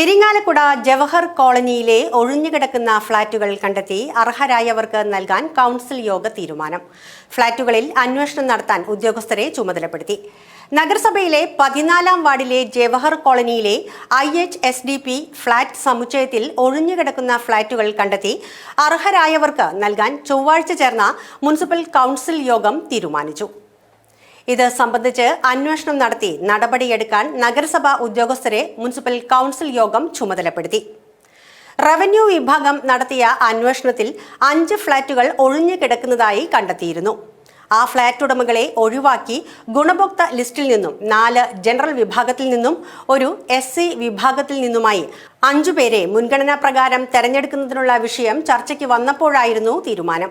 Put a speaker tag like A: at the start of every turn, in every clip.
A: ഇരിങ്ങാലക്കുട ജവഹർ കോളനിയിലെ ഒഴിഞ്ഞുകിടക്കുന്ന ഫ്ളാറ്റുകൾ കണ്ടെത്തി അർഹരായവർക്ക് നൽകാൻ കൗൺസിൽ യോഗ തീരുമാനം. ഫ്ളാറ്റുകളിൽ അന്വേഷണം നടത്താൻ ഉദ്യോഗസ്ഥരെ ചുമതലപ്പെടുത്തി. നഗരസഭയിലെ പതിനാലാം വാർഡിലെ ജവഹർ കോളനിയിലെ I H S D P flat സമുച്ചയത്തിൽ ഒഴിഞ്ഞുകിടക്കുന്ന ഫ്ളാറ്റുകൾ കണ്ടെത്തി അർഹരായവർക്ക് നൽകാൻ ചൊവ്വാഴ്ച ചേർന്ന മുനിസിപ്പൽ കൗൺസിൽ യോഗം തീരുമാനിച്ചു. ഇത് സംബന്ധിച്ച് അന്വേഷണം നടത്തി നടപടിയെടുക്കാൻ നഗരസഭാ ഉദ്യോഗസ്ഥരെ മുനിസിപ്പൽ കൗൺസിൽ യോഗം ചുമതലപ്പെടുത്തി. റവന്യൂ വിഭാഗം നടത്തിയ അന്വേഷണത്തിൽ അഞ്ച് ഫ്ളാറ്റുകൾ ഒഴിഞ്ഞു കിടക്കുന്നതായി കണ്ടെത്തിയിരുന്നു. ആ ഫ്ളാറ്റ് ഉടമകളെ ഒഴിവാക്കി ഗുണഭോക്ത ലിസ്റ്റിൽ നിന്നും നാല് ജനറൽ വിഭാഗത്തിൽ നിന്നും ഒരു എസ് സി വിഭാഗത്തിൽ നിന്നുമായി അഞ്ചുപേരെ മുൻഗണനാ പ്രകാരം തെരഞ്ഞെടുക്കുന്നതിനുള്ള വിഷയം ചർച്ചയ്ക്ക് വന്നപ്പോഴായിരുന്നു തീരുമാനം.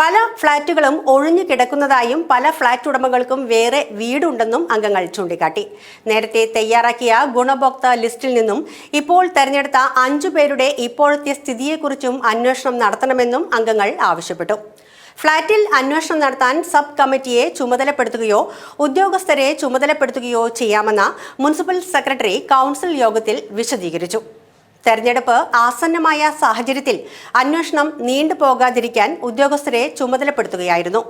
A: പല ഫ്ളാറ്റുകളും ഒഴിഞ്ഞു കിടക്കുന്നതായും പല ഫ്ളാറ്റ് ഉടമകൾക്കും വേറെ വീടുണ്ടെന്നും അംഗങ്ങൾ ചൂണ്ടിക്കാട്ടി. നേരത്തെ തയ്യാറാക്കിയ ഗുണഭോക്ത ലിസ്റ്റിൽ നിന്നും ഇപ്പോൾ തെരഞ്ഞെടുത്ത അഞ്ചു പേരുടെ ഇപ്പോഴത്തെ സ്ഥിതിയെക്കുറിച്ചും അന്വേഷണം നടത്തണമെന്നും അംഗങ്ങൾ ആവശ്യപ്പെട്ടു. ഫ്ളാറ്റിൽ അന്വേഷണം നടത്താൻ സബ് കമ്മിറ്റിയെ ചുമതലപ്പെടുത്തുകയോ ഉദ്യോഗസ്ഥരെ ചുമതലപ്പെടുത്തുകയോ ചെയ്യാമെന്ന് മുനിസിപ്പൽ സെക്രട്ടറി കൗൺസിൽ യോഗത്തിൽ വിശദീകരിച്ചു. തെരഞ്ഞെടുപ്പ് ആസന്നമായ സാഹചര്യത്തിൽ അന്വേഷണം നീണ്ടുപോകാതിരിക്കാൻ ഉദ്യോഗസ്ഥരെ ചുമതലപ്പെടുത്തുകയായിരുന്നു.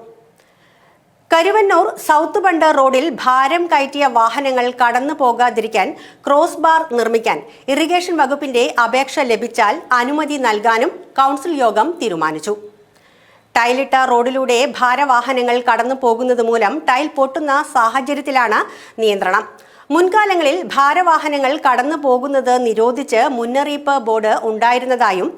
A: കരുവന്നൂർ സൗത്ത് ബണ്ട് റോഡിൽ ഭാരം കയറ്റിയ വാഹനങ്ങൾ കടന്നു പോകാതിരിക്കാൻ ക്രോസ് ബാർ നിർമ്മിക്കാൻ ഇറിഗേഷൻ വകുപ്പിന്റെ അപേക്ഷ ലഭിച്ചാൽ അനുമതി നൽകാനും കൗൺസിൽ യോഗം തീരുമാനിച്ചു. ടൈലിട്ട റോഡിലൂടെ ഭാരവാഹനങ്ങൾ കടന്നു പോകുന്നത് മൂലം ടൈൽ പൊട്ടുന്ന സാഹചര്യത്തിലാണ് നിയന്ത്രണം. മുൻകാലങ്ങളിൽ ഭാരവാഹനങ്ങൾ കടന്നു പോകുന്നത് നിരോധിച്ച് മുന്നറിയിപ്പ് ബോർഡ് ഉണ്ടായിരുന്നതായും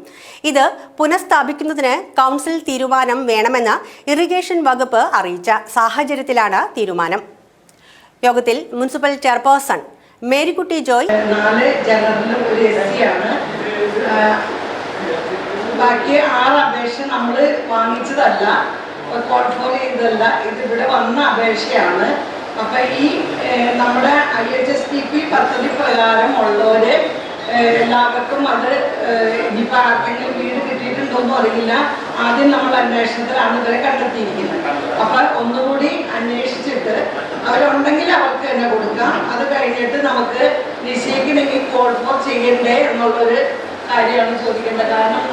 A: ഇത് പുനഃസ്ഥാപിക്കുന്നതിന് കൗൺസിൽ തീരുമാനം വേണമെന്ന് ഇറിഗേഷൻ വകുപ്പ് അറിയിച്ച സാഹചര്യത്തിലാണ് തീരുമാനം. യോഗത്തിൽ മുനിസിപ്പൽ ചെയർപേഴ്സൺ മേരിക്കുട്ടി ജോയ്
B: ബാക്കി ആറ് അപേക്ഷ നമ്മൾ വാങ്ങിച്ചതല്ല കോൺഫോൾ ചെയ്തതല്ല. ഇത് ഇവിടെ വന്ന അപേക്ഷയാണ്. അപ്പൊ ഈ നമ്മുടെ I H S T P പദ്ധതി പ്രകാരം ഉള്ളവര് എല്ലാവർക്കും അത് ഇനിയിപ്പൊ ആർക്കെങ്കിലും വീട് കിട്ടിയിട്ടുണ്ടോന്നും അറിയില്ല. ആദ്യം നമ്മൾ അന്വേഷണത്തിലാണ് ഇവരെ കണ്ടെത്തിയിരിക്കുന്നത്. അപ്പൊ ഒന്നുകൂടി അന്വേഷിച്ചിട്ട് അവരുണ്ടെങ്കിൽ അവർക്ക് തന്നെ കൊടുക്കാം. അത് കഴിഞ്ഞിട്ട് നമുക്ക് നിശ്ചയിക്കണമെങ്കിൽ കോൾ ഫോർ ചെയ്യണ്ടേ എന്നുള്ളൊരു കാര്യമാണ് ചോദിക്കേണ്ടത്. കാരണം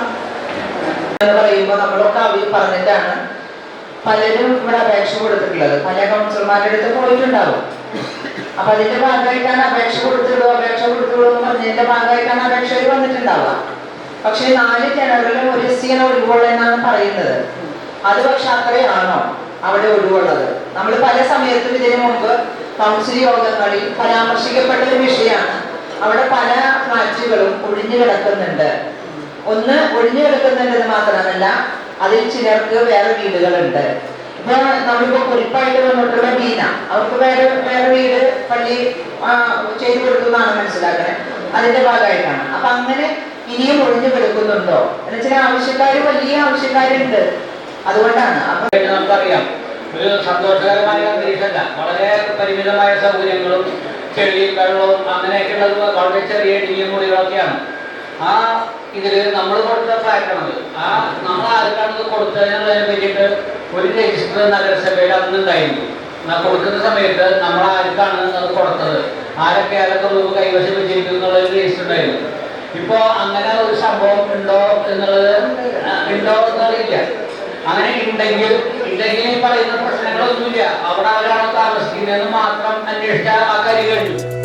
C: പറയുമ്പോ പറയുമ്പോൾ നമ്മളൊക്കെ അവർ പറഞ്ഞിട്ടാണ് പലരും ഇവിടെ അപേക്ഷ കൊടുത്തിട്ടുള്ളത്. പല കൗൺസിലർമാരുടെ അടുത്ത് പോയിട്ടുണ്ടാവും. അപ്പൊ അതിന്റെ ഭാഗമായിട്ടാണ് അപേക്ഷ കൊടുത്തുള്ളൂ അപേക്ഷ കൊടുത്തുള്ളൂ എന്ന് പറഞ്ഞതിന്റെ ഭാഗമായിട്ടാണ് അപേക്ഷ വന്നിട്ടുണ്ടാവുക. പക്ഷെ നാല് ജനറലും ഒരു എസ് സിയാണ് ഒഴിവുള്ളതെന്നാണ് പറയുന്നത്. അത് പക്ഷെ അത്രയാണോ അവിടെ ഒഴിവുള്ളത്? നമ്മൾ പല സമയത്തും ഇതിനു മുമ്പ് കൗൺസിൽ യോഗങ്ങളിൽ പരാമർശിക്കപ്പെട്ട ഒരു വിഷയമാണ്. അവിടെ പല ഫ്ലാറ്റുകളും ഒഴിഞ്ഞു കിടക്കുന്നുണ്ട്. ഒന്ന് ഒഴിഞ്ഞു കിടക്കുന്നുണ്ടെന്ന് മാത്രമല്ല അതിൽ ചിലർക്ക് വേറെ വീടുകളുണ്ട്. നമ്മളിപ്പോ കുറിപ്പായിട്ട് വന്നിട്ടുള്ള ബീന. അവർക്ക് വേറെ വേറെ വീട് പള്ളി ചെയ്തു കൊടുക്കുന്നതാണ് മനസ്സിലാക്കണേ. അതിന്റെ ഭാഗമായിട്ടാണ്. അപ്പൊ അങ്ങനെ ഇനിയും ഒഴിഞ്ഞു കൊടുക്കുന്നുണ്ടോ? എന്ന് ചില ആവശ്യക്കാർ വലിയ ആവശ്യക്കാരുണ്ട്. അതുകൊണ്ടാണ്. അപ്പൊ
D: നമുക്കറിയാം. ഒരു സന്തോഷകരമായ അന്തരീക്ഷമല്ല. വളരെ പരിമിതമായ സൗകര്യങ്ങളും ചെളി വെള്ളവും അങ്ങനെയൊക്കെയുള്ളത് വളരെ ചെറിയ ഇടിയും മുറികളൊക്കെയാണ്. ആ ഇതിൽ നമ്മൾ കൊടുത്ത ഫ്ലാറ്റാണത്. ആ നമ്മൾ ആർക്കാണ് ഇത് കൊടുത്തതിനുള്ളതിനെ പറ്റിയിട്ട് ഒരു രജിസ്റ്റർ നഗരസഭയിൽ അന്ന് ഉണ്ടായിരുന്നു. ആ കൊടുക്കുന്ന സമയത്ത് നമ്മൾ ആർക്കാണ് അത് കൊടുത്തത്? ആരൊക്കെ ആരൊക്കെ നമുക്ക് കൈവശം വെച്ചിരിക്കുന്നു ഒരു രജിസ്റ്റർ ഉണ്ടായിരുന്നു. ഇപ്പോ അങ്ങനെ ഒരു സംഭവം ഉണ്ടോ എന്നുള്ളത് ഉണ്ടോ എന്നറിയില്ല അങ്ങനെ ഉണ്ടെങ്കിൽ ഉണ്ടെങ്കിൽ ഈ പറയുന്ന പ്രശ്നങ്ങളൊന്നുമില്ല. അവിടെ അവരാണ് താമസിക്കുന്നതെന്ന് മാത്രം അന്വേഷിച്ചാൽ ആ കാര്യം കഴിഞ്ഞു